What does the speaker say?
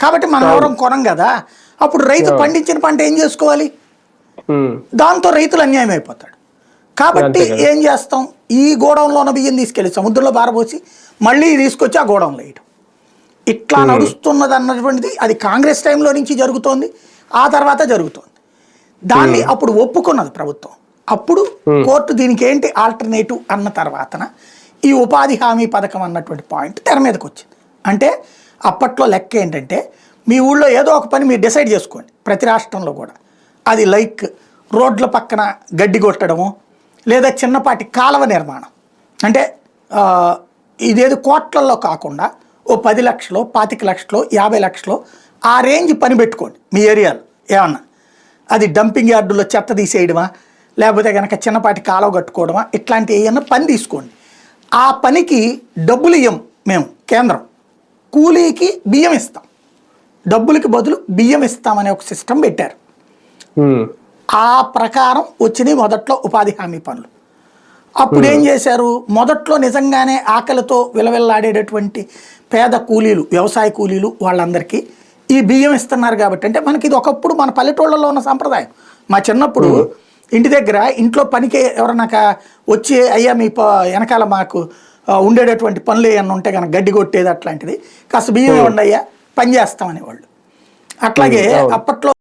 కాబట్టి మనం ఎవరం కొనం కదా? అప్పుడు రైతు పండించిన పంట ఏం చేసుకోవాలి? దాంతో రైతులు అన్యాయం అయిపోతాడు. కాబట్టి ఏం చేస్తాం? ఈ గోడౌన్లో ఉన్న బియ్యం తీసుకెళ్ళి సముద్రంలో బారబోసి మళ్ళీ తీసుకొచ్చి ఆ గోడౌన్లో వేయడం ఇట్లా నడుస్తున్నది అన్నటువంటిది అది కాంగ్రెస్ టైంలో నుంచి జరుగుతోంది. ఆ తర్వాత జరుగుతోంది. దాన్ని అప్పుడు ఒప్పుకున్నది ప్రభుత్వం. అప్పుడు కోర్టు దీనికి ఏంటి ఆల్టర్నేటివ్ అన్న తర్వాతన ఈ ఉపాధి హామీ పథకం అన్నటువంటి పాయింట్ తెర మీదకి వచ్చింది అంటే అప్పట్లో లెక్క ఏంటంటే మీ ఊళ్ళో ఏదో ఒక పని మీరు డిసైడ్ చేసుకోండి ప్రతి రాష్ట్రంలో కూడా. అది లైక్ రోడ్ల పక్కన గడ్డి కొట్టడము లేదా చిన్నపాటి కాలువ నిర్మాణం. అంటే ఇదేది ఇదేదో కోట్లల్లో కాకుండా ఓ పది లక్షలు పాతిక లక్షలు యాభై లక్షలు ఆ రేంజ్ పని పెట్టుకోండి మీ ఏరియాలో ఏమన్నా. అది డంపింగ్ యార్డులో చెత్త తీసేయడమా లేకపోతే కనుక చిన్నపాటి కాలువ కట్టుకోవడమా ఇట్లాంటి ఏమన్నా పని తీసుకోండి. ఆ పనికి డబ్బులు ఇయ్యం మేము కేంద్రం. కూలీకి బియ్యం ఇస్తాం. డబ్బులకి బదులు బియ్యం ఇస్తామనే ఒక సిస్టమ్ పెట్టారు. ఆ ప్రకారం వచ్చినాయి మొదట్లో ఉపాధి హామీ పనులు. అప్పుడు ఏం చేశారు? మొదట్లో నిజంగానే ఆకలితో విలవిల్లాడేటటువంటి పేద కూలీలు వ్యవసాయ కూలీలు వాళ్ళందరికీ ఈ బియ్యం ఇస్తున్నారు కాబట్టి అంటే మనకి ఇది ఒకప్పుడు మన పల్లెటూళ్ళలో ఉన్న సంప్రదాయం. మా చిన్నప్పుడు ఇంటి దగ్గర ఇంట్లో పనికి ఎవరన్నా కా- వచ్చి అయ్యా మీ వెనకాల మాకు ఉండేటటువంటి పనులు ఏమన్నా ఉంటే కనుక గడ్డి కొట్టేది అట్లాంటిది. కాస్త బియ్యం అయ్యా పని చేస్తామనేవాళ్ళు. అట్లాగే అప్పట్లో